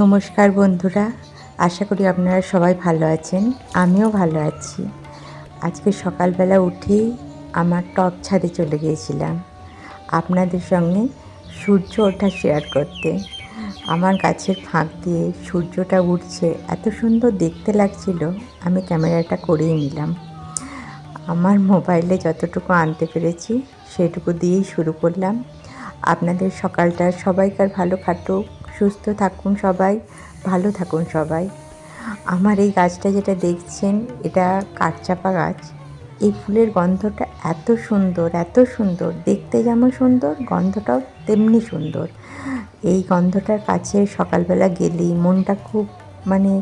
নমস্কার বন্ধুরা, আশা করি আপনারা সবাই ভালো আছেন, আমিও ভালো আছি। আজকে সকালবেলা উঠেই আমার টপ ছাদে চলে গিয়েছিলাম। আপনাদের সঙ্গে সূর্য ওঠা শেয়ার করতে। আমার গাছের ফাঁক দিয়ে সূর্যটা উঠছে, এত সুন্দর দেখতে লাগছিল, আমি ক্যামেরাটা করেই নিলাম। আমার মোবাইলে যতটুকু আনতে পেরেছি, সেটুকু দিয়েই শুরু করলাম। আপনাদের সকালটা সবাইকার ভালো কাটুক সুস্থ থাকুন সবাই, ভালো থাকুন সবাই। আমার এই গাছটা যেটা দেখছেন, এটা কাঠচাপা গাছ। এই ফুলের গন্ধটা এত সুন্দর এত সুন্দর। দেখতে যেমন সুন্দর, গন্ধটাও তেমনি সুন্দর। এই গন্ধটার কাছে সকালবেলা গেলেই মনটা খুব মানে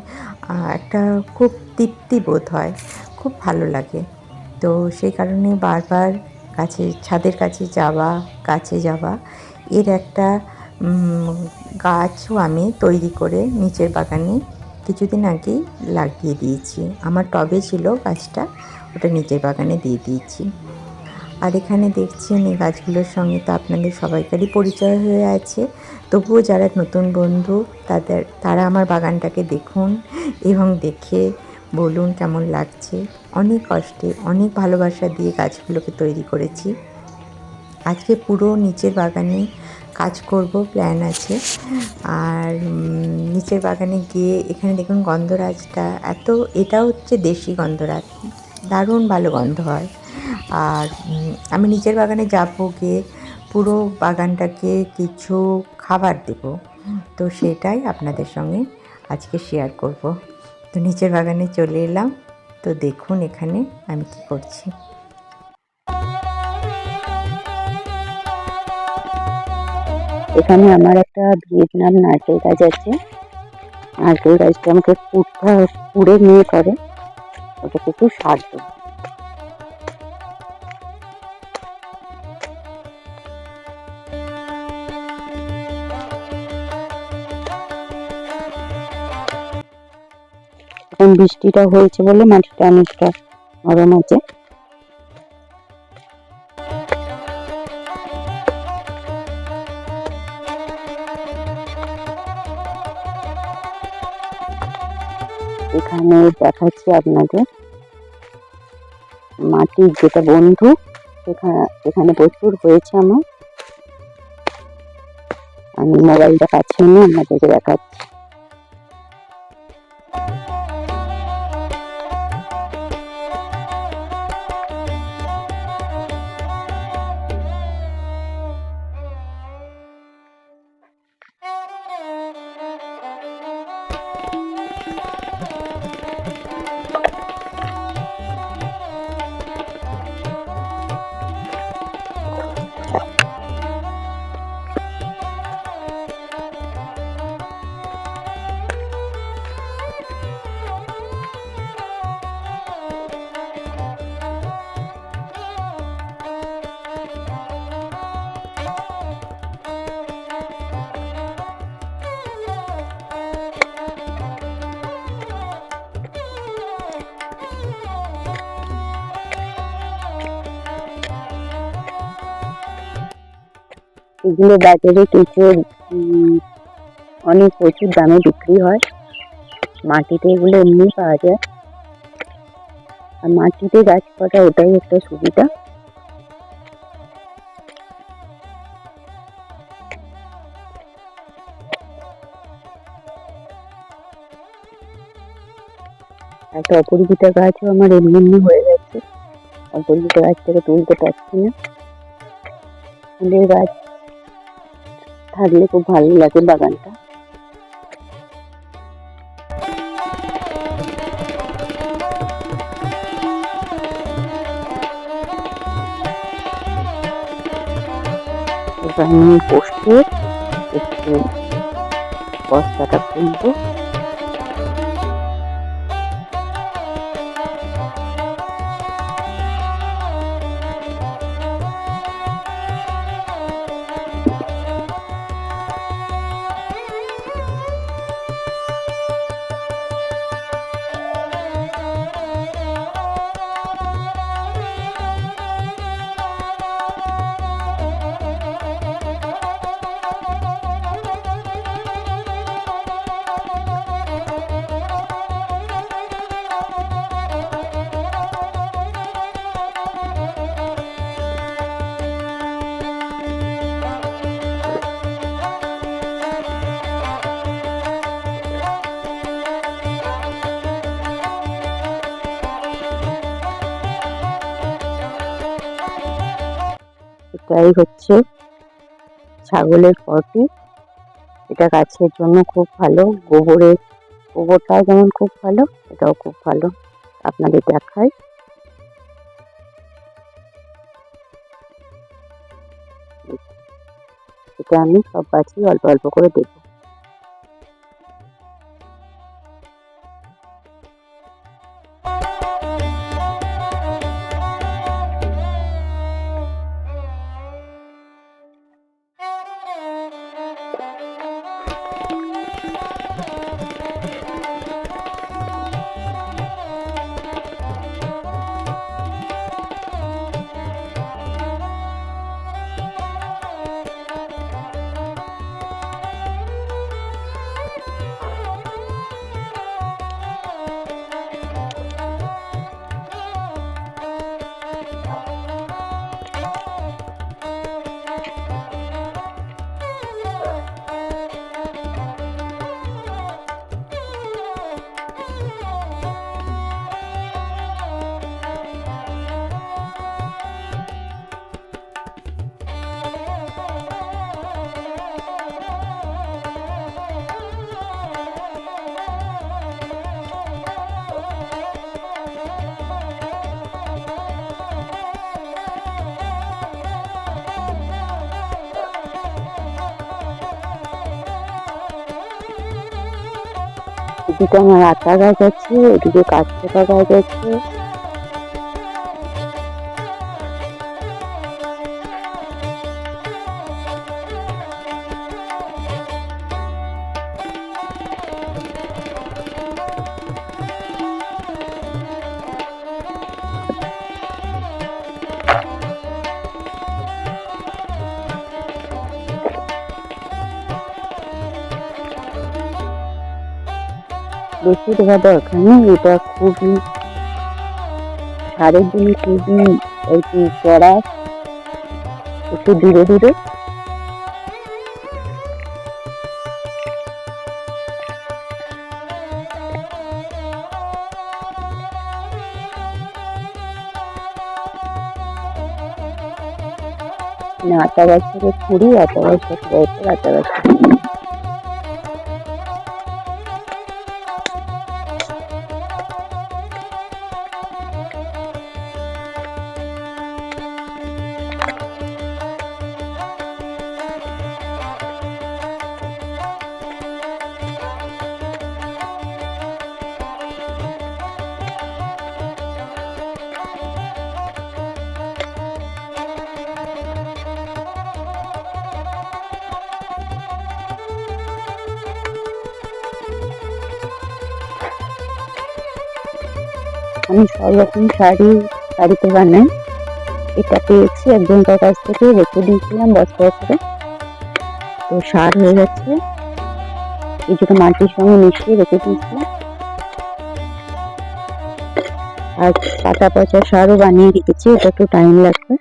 একটা খুব তৃপ্তি বোধ হয়, খুব ভালো লাগে। তো সেই কারণে বারবার গাছে ছাদের কাছে যাওয়া, গাছে যাওয়া, এর একটা গাছও আমি তৈরি করে নিচের বাগানে কিছুদিন আগেই লাগিয়ে দিয়েছি। আমার টবে ছিল গাছটা, ওটা নিচের বাগানে দিয়ে দিয়েছি। আর এখানে দেখছেন এই গাছগুলোর সঙ্গে তো আপনাদের সবাইকারই পরিচয় হয়ে আছে। তবুও যারা নতুন বন্ধু, তাদের, তারা আমার বাগানটাকে দেখুন এবং দেখে বলুন কেমন লাগছে। অনেক কষ্টে, অনেক ভালোবাসা দিয়ে গাছগুলোকে তৈরি করেছি। আজকে পুরো নিচের বাগানে কাজ করব প্ল্যান আছে। আর নিচের বাগানে গিয়ে এখানে দেখুন গন্ধরাজটা, এত এটা হচ্ছে দেশি গন্ধরাজ। দারুণ ভালো গন্ধ হয়। আর আমি নিচের বাগানে যাব গিয়ে পুরো বাগানটাকে কিছু খাবার দেব। তো সেটাই আপনাদের সঙ্গে আজকে শেয়ার করব। তো নিচের বাগানে চলে এলাম। তো দেখুন এখানে আমি কি করছি। এখানে আমার একটা ভিয়েতনাম নারকেল গাছ আছে। নারকেল গাছটা আমাকে কুড়টা কুড়ে নিয়ে করে। ওটাকে একটু সার এখন বৃষ্টিটা হয়েছে বলে মাটিটা অনেকটা নরম আছে। এখানে দেখাচ্ছি আপনাদের মাটির যেটা বন্ধু সেখানে এখানে প্রচুর হয়েছে আমার। আমি মোবাইলটা কাছে না আপনাদেরকে দেখাচ্ছি। এগুলো বাজারে উম, অনেক প্রচুর দামে বিক্রি হয়। মাটিতে এগুলো এমনি পাওয়া যায়। আর মাটিতে গাছ করা ওটাই একটা সুবিধা। একটা অপরিচিতা গাছও আমার এমনি এমনি হয়ে গেছে। অপরিচিত গাছ থেকে তুলতে পারছি না। ফুলের গাছ থাকলে খুব ভালো লাগে বাগানটা এবার আমি পোস্টে একটু বস্তাটা খুলবো এটাই হচ্ছে ছাগলের পটি এটা গাছের জন্য খুব ভালো, গোবরের গোবরটাও যেমন খুব ভালো, এটাও খুব ভালো। আপনাদের দেখায়। এটা আমি সব গাছই অল্প অল্প করে দেবো এদিকে আমার আতা গাছ আছে এদিকে কাঁচপাতা গাছ আছে। বেশি দেওয়া দরকার নেই, এটা খুবই সারের জন্য খুবই আর কি চড়া একটু দূরে দূরে না আতা গাছ থেকে কুড়ি আতা গাছ থেকে রয়েছে আতা গাছ সব রকম শাড়ি শাড়িতে বানাই। এটা পেয়েছি, একজনকার কাছ থেকে রেখে দিয়েছিলাম বস্তা করে তো সার হয়ে গেছে। কিছুটা মাটির সঙ্গে মিশিয়ে রেখে দিয়েছিলাম। আর পাতা পচা সারও বানিয়ে রেখেছি, এটা একটু টাইম লাগবে।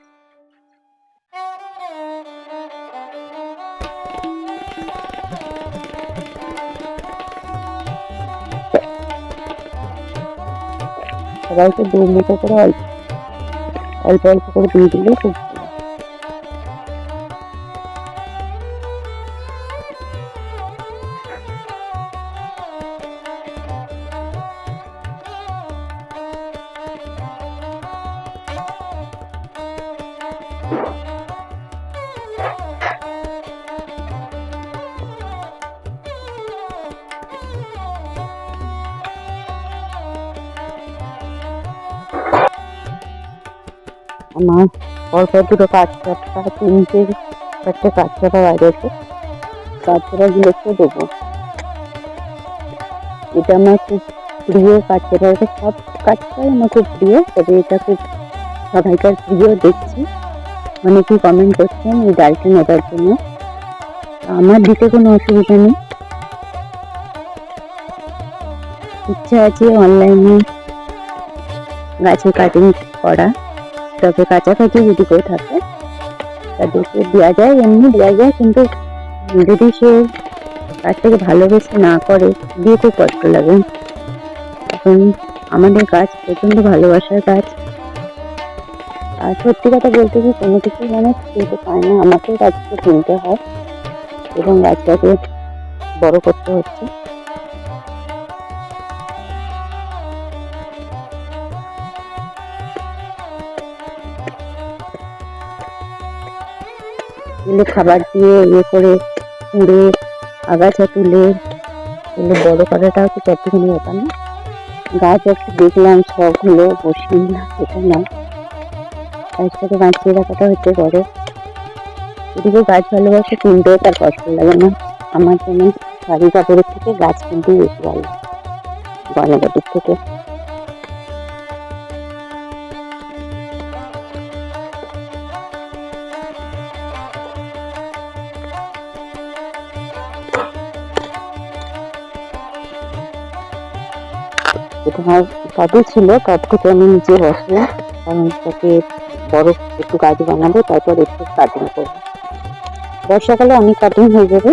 সবাইকে দু মুঠো করে অল্প অল্প অল্প করে দিয়ে দিলে খুব আমার পরপর দুটো কাজ চাপটা তিনটে চারটে কাজ চাপা বাজেছে কাজ চাপাগুলোকে দেবো। এটা আমার খুব প্রিয় কাজ চাপা এটা সব কাজটাই আমার খুব প্রিয়, তবে এটা খুব সবাইকার প্রিয়, দেখছি। অনেকেই কমেন্ট করছেন এই ডালটা নেবার জন্য। আমার দিতে কোনো অসুবিধা নেই। ইচ্ছা আছে অনলাইনে গাছের কাটিং করা। তবে কাছাকাছি যদি কেউ থাকে, তাদেরকে দেওয়া যায়, এমনি দেওয়া যায়, কিন্তু যদি সে কাজটাকে ভালোবেসে না করে, দিয়ে খুব কষ্ট লাগে। এখন আমাদের গাছ প্রচণ্ড ভালোবাসার গাছ আর সত্যি কথা বলতে কি, কোনো কিছু মানে কিনতে পায় না। আমাকে গাছটা কিনতে হয় এবং গাছটাকে বড় করতে হচ্ছে। এগুলো খাবার দিয়ে ইয়ে করে কুড়ে আগাছা তুলে এগুলো বড় করাটাও তো কতখানি ব্যাপার না। গাছ একটা দেখলাম শখ বসিয়ে না সেটা না। গাছটাকে বাঁচিয়ে রাখাটা হচ্ছে বড়। এদিকে গাছ ভালোবাসে কিনতেও তার কষ্ট লাগে না। আমার যেমন শাড়ি কাপড়ের থেকে গাছ কিনতেই বেশি ভালো গয়নাগাটির থেকে। আমার টবে ছিল তার থেকে আমি নিচে বসলাম কারণ তাকে বড় একটু গাছ বানাবো, তারপর একটু কাটিং করব। বর্ষাকালে অনেক কাটিং হয়ে যাবে।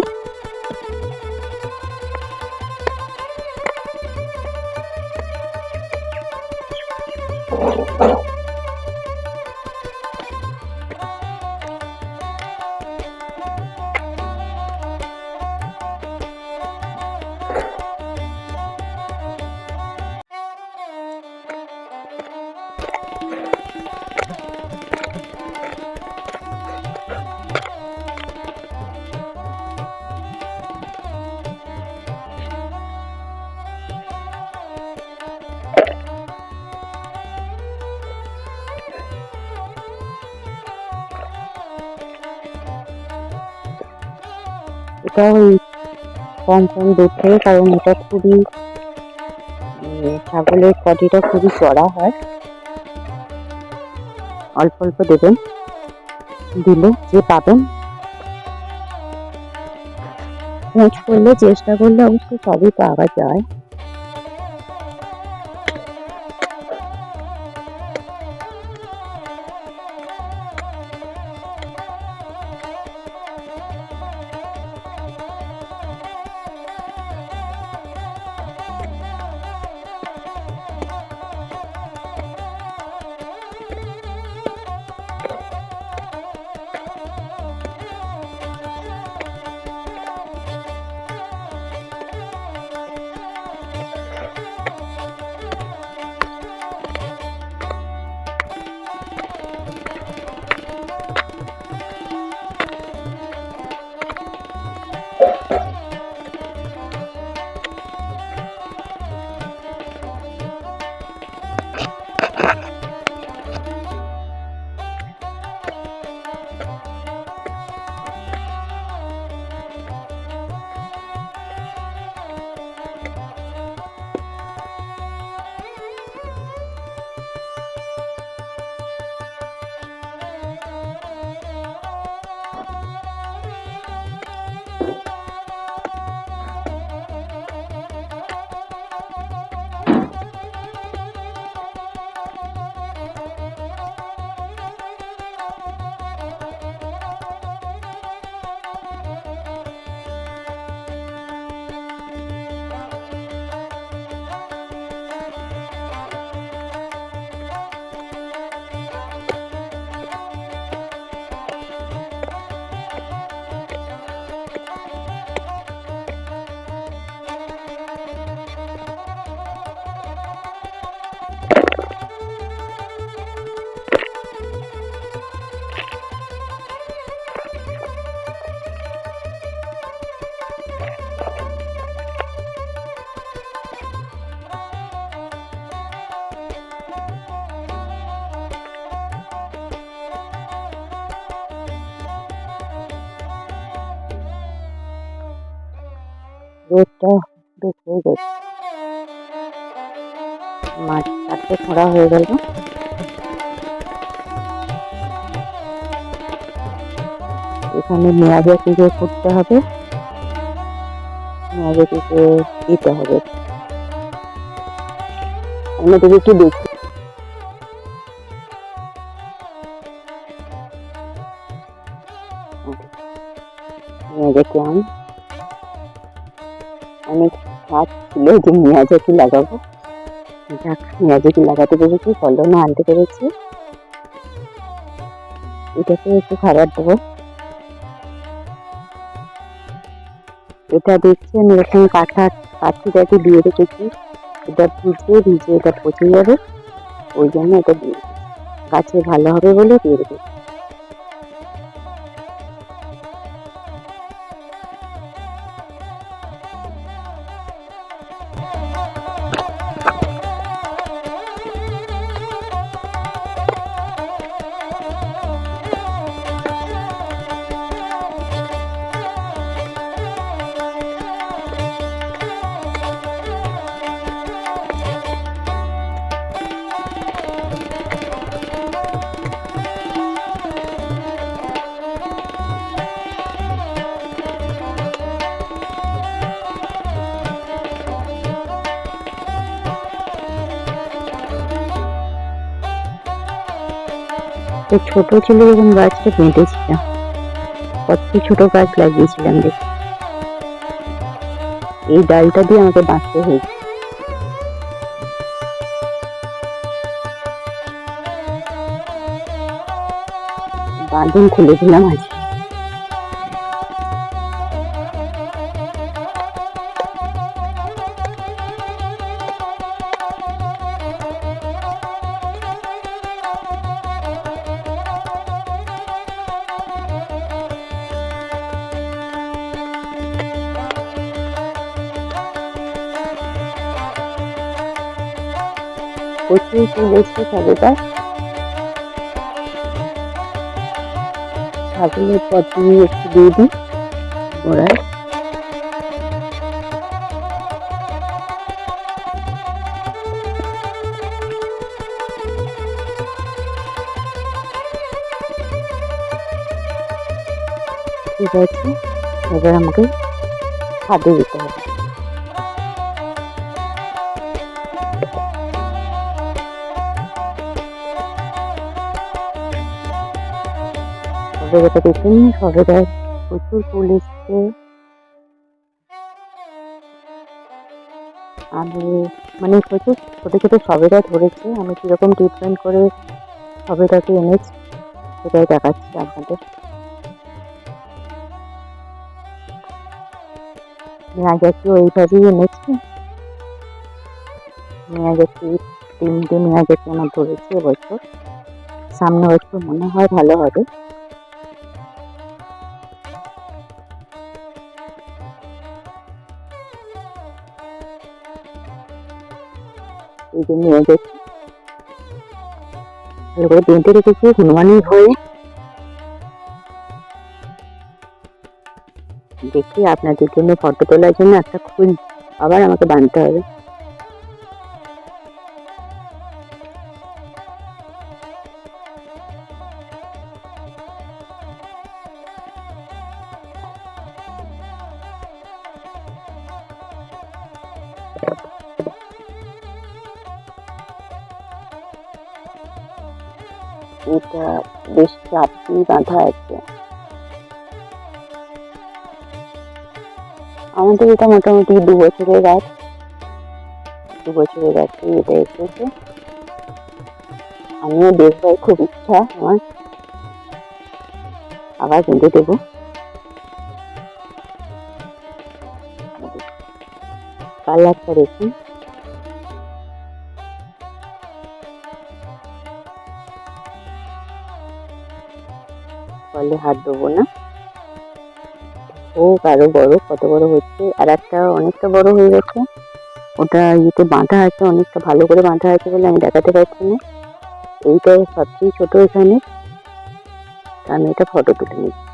এটা ওই কম কম থেকে কারণ এটা খুবই ছাগলের পটিটা খুবই চড়া হয়। অল্প অল্প দেবেন, দিলে যে পাবেন। খোঁজ করলে চেষ্টা করলে অবশ্যই সবই পাওয়া যায়। চারটে হয়ে গেল। এখানে মেয়াজাতিকে করতে হবে। মেয়াজাতিকে দিতে হবে। আমাদের একটু দেখি। আম অনেক হাত ছিল যে মেয়াজাকি লাগাবো। যাক মেয়াজাকি লাগাতে পেরেছি ফলনও আনতে পেরেছি এটাকে একটু খাবার দেবো এটা দেখছেন এরকম কাঠা কাঠিটাকে দিয়ে রেখেছি এটা ভিজে ভিজে এটা পচে যাবে ওই জন্য এটা দিয়ে। গাছে ভালো হবে বলে দিয়ে রেখেছি ছোট ছিল যখন গাছটা বেঁধেছিলাম কত ছোট গাছ লাগিয়েছিলাম দেখ। এই ডালটা দিয়ে আমাকে বাঁচতে হয়েছে। বাঁধন খুলে দিলাম আজকে সবেটা ছাগলের পটি একটু দিয়ে দিই গোড়ায় ঠিক আছে এবার আমাকে ছাদে দিতে হবে। সবেদাটা দেখুন সবেদার প্রচুর ফুল এসছে। আমি মানে প্রচুর ছোট ছোট সবেদা ধরেছে, আমি কীরকম ট্রিটমেন্ট করে সবেদাকে এনেছি, সেটাই দেখাচ্ছি আপনাদের। মেয়াজাকিও এইভাবেই এনেছি। মেয়াজাকি তিনটে মেয়াজাকি আমার ধরেছে এবছর সামনে বছর মনে হয় ভালো হবে। এই জন্য নিয়ে যাচ্ছি ভালো করে বেঁধে রেখেছি হনুমানের হয়ে দেখি আপনাদের জন্য ফটো তোলার জন্য একটা খুল আবার আমাকে বানতে হবে। এটা বেশ চাপ দিয়ে বাঁধা আছে আমাদের এটা মোটামুটি দু বছরের গাছ দু বছরের গাছে এটা এসেছে আমিও দেখবার খুব ইচ্ছা আমার আবার কিনতে দেবো কালারটা দেখুন ফলে হাত দেবো না। হোক আরও বড়, কত বড় হচ্ছে? আর একটা অনেকটা বড় হয়ে গেছে। ওটা ইয়েতে বাঁধা আছে, অনেকটা ভালো করে বাঁধা আছে বলে আমি দেখাতে পারছি না। এইটা সবচেয়ে ছোট এখানে। আমি এটা ফটো তুলে নিচ্ছি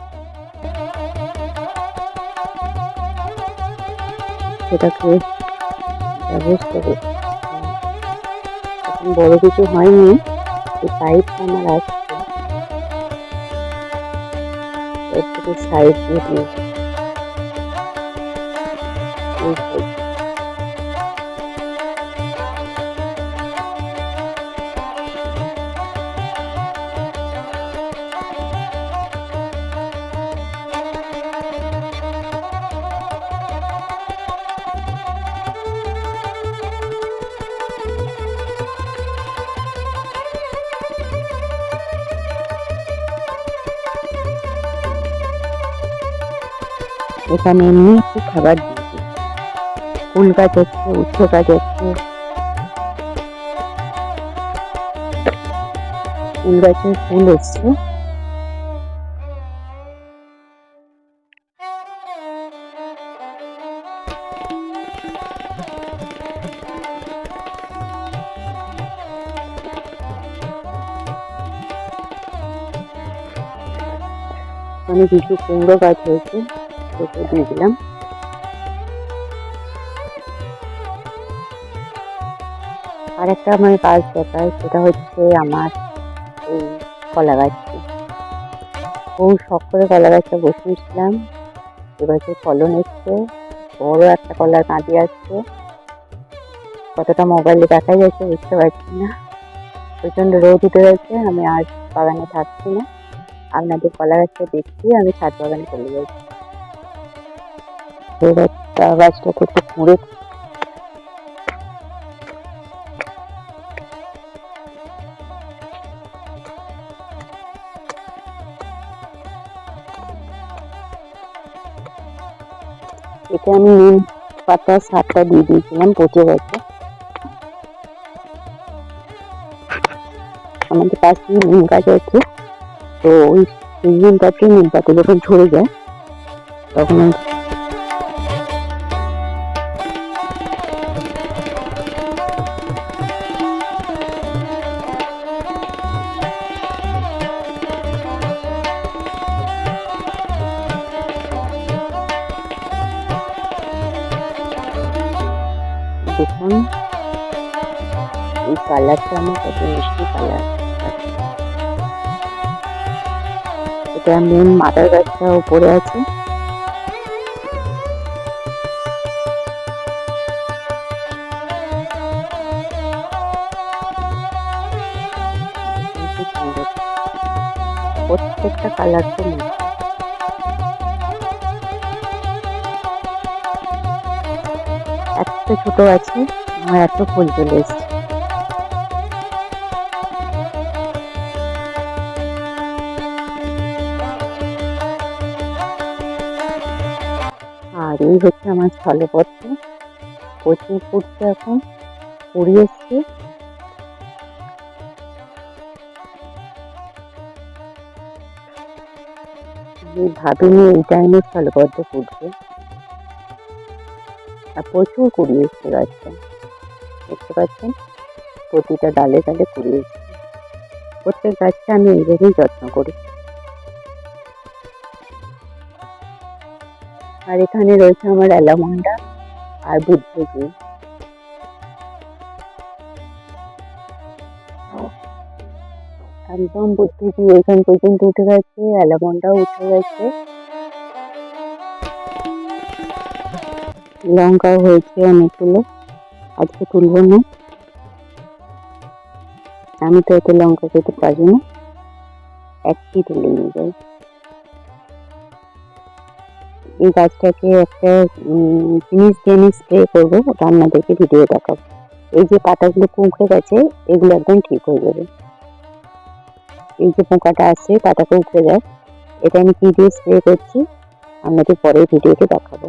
সেটাকে ব্যবস্থা করছি। বড় কিছু হয়নি। এই পাইপটা আমার আসছে থেকে সাইড দিয়ে দিয়েছি এখানে এমনি একটু খাবার দিয়েছি ফুল গাছ হচ্ছে উচ্ছে গাছ হচ্ছে ফুল গাছে ফুল এসছে। মানে কিছু কুমড়ো গাছ হয়েছে। দিয়ে দিলাম আর একটা আমার গাছ দেখায় সেটা হচ্ছে আমার এই কলা গাছটি। বহু শখ করে কলা গাছটা বসিয়েছিলাম এবছর ফলন এসছে, বড় একটা কলার কাঁদি আসছে। কতটা মোবাইলে দেখা যাচ্ছে বুঝতে পারছি না। প্রচণ্ড রোদ উঠে গেছে, আমি আজ বাগানে থাকছি না। আপনাদের কলা গাছটা দেখছি আমি ছাদ বাগানে চলে যাচ্ছি। এই গাছটা গাছটা থেকে কুড়ে এতে আমি নিম পাতা, সারটা দিয়ে দিয়েছিলাম, পচে গেছে। আমাদের পাশে নিম গাছ আছে। তো ওই নিম গাছে নিম পাতা যখন ঝরে যায়, তখন কালারটা আমার কত মিষ্টি কালার। এটা মেন মাদার গাছটা উপরে আছে। প্রত্যেকটা কালার তো মিষ্টি ছোট আছে, আমার এত ফুল চলে এসছে। এই হচ্ছে আমার স্থলপত্র প্রচুর ফুটছে এখন কুড়ি এসছে ভাবিনি এই টাইমে স্থলপদ্ম ফুটবে আর প্রচুর কুড়ি এসছে গাছটা দেখতে পাচ্ছেন? প্রতিটা ডালে ডালে কুড়ি এসছে প্রত্যেক গাছটা আমি এইভাবেই যত্ন করি। আর এখানে রয়েছে আমার অ্যালামন্ডা আর বুদ্ধজি একদম বুদ্ধজি এখান পর্যন্ত উঠে গেছে, অ্যালামন্ডাও উঠে গেছে। লঙ্কাও হয়েছে অনেকগুলো, আজকে তুলবো না। আমি তো এত লঙ্কা খেতে পারি না। একটি তুলে নিয়ে যাই। এই গাছটাকে একটা জিনিস দিয়ে আমি স্প্রে করব ওটা আপনাদেরকে ভিডিও দেখাবো। এই যে পাতাগুলো কুঁকড়ে গেছে, এগুলো একদম ঠিক হয়ে যাবে। এই যে পোকাটা আছে পাতা কুঁকড়ে যায় এটা আমি কী দিয়ে স্প্রে করছি? আপনাদের পরের ভিডিওতে দেখাবো।